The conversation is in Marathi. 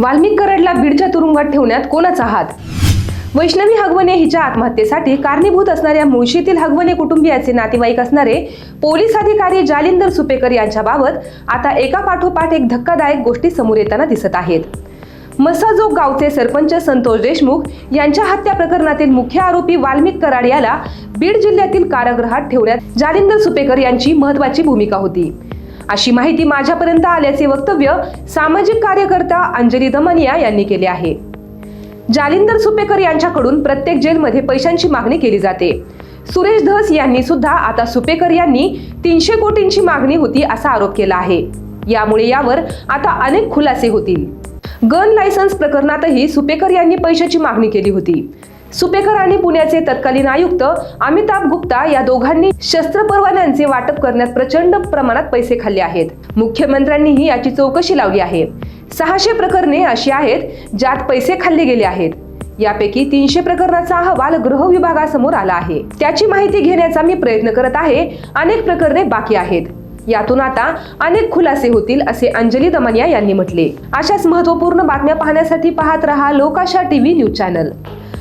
वाल्मिक कराडला बीडच्या तुरुंगात ठेवण्यात कोणाचा हात? वैष्णवी हगवणे हिच्या आत्महत्येसाठी कारणीभूत असणाऱ्या मुळशीतील हगवणे कुटुंबियाचे नातेवाईक असणारे पोलीस अधिकारी जालिंदर सुपेकर यांच्याबाबत आता एका पाठोपाठ एक धक्कादायक गोष्टी समोर येताना दिसत आहेत. मसाजोग गावचे सरपंच संतोष देशमुख यांच्या हत्या प्रकरणातील मुख्य आरोपी वाल्मिक कराड याला बीड जिल्ह्यातील कारागृहात ठेवण्यात जालिंदर सुपेकर यांची महत्वाची भूमिका होती. अशी माहिती माझ्यापर्यंत आल्याचे वक्तव्य सामाजिक कार्यकर्ता अंजली दमनिया यांनी केले आहे. जालिंदर सुपेकर यांच्याकडून प्रत्येक जेलमध्ये पैशांची मागणी केली जाते. सुरेश धस यांनी सुद्धा आता सुपेकर यांनी तीनशे कोटींची मागणी होती असा आरोप केला आहे. यामुळे यावर आता अनेक खुलासे होतील. गन लायसन्स प्रकरणातही सुपेकर यांनी पैशाची मागणी केली होती. सुपेकर आणि पुण्याचे तत्कालीन आयुक्त अमिताभ गुप्ता या दोघांनी शस्त्र परवान्यांचे वाटप करण्यात प्रचंड प्रमाणात पैसे खाल्ले आहेत. मुख्यमंत्र्यांनीही याची चौकशी लावली आहे. सहाशे प्रकरणे अशी आहेत ज्यात पैसे खाल्ले गेले आहेत. यापैकी तीनशे प्रकरणाचा अहवाल गृह विभागासमोर आला आहे. त्याची माहिती घेण्याचा मी प्रयत्न करत आहे. अनेक प्रकरणे बाकी आहेत. यातून आता अनेक खुलासे होतील असे अंजली दमनिया यांनी म्हटले. अशाच महत्त्वपूर्ण बातम्या पाहण्यासाठी पाहत रहा लोकाशा टीव्ही न्यूज चॅनल.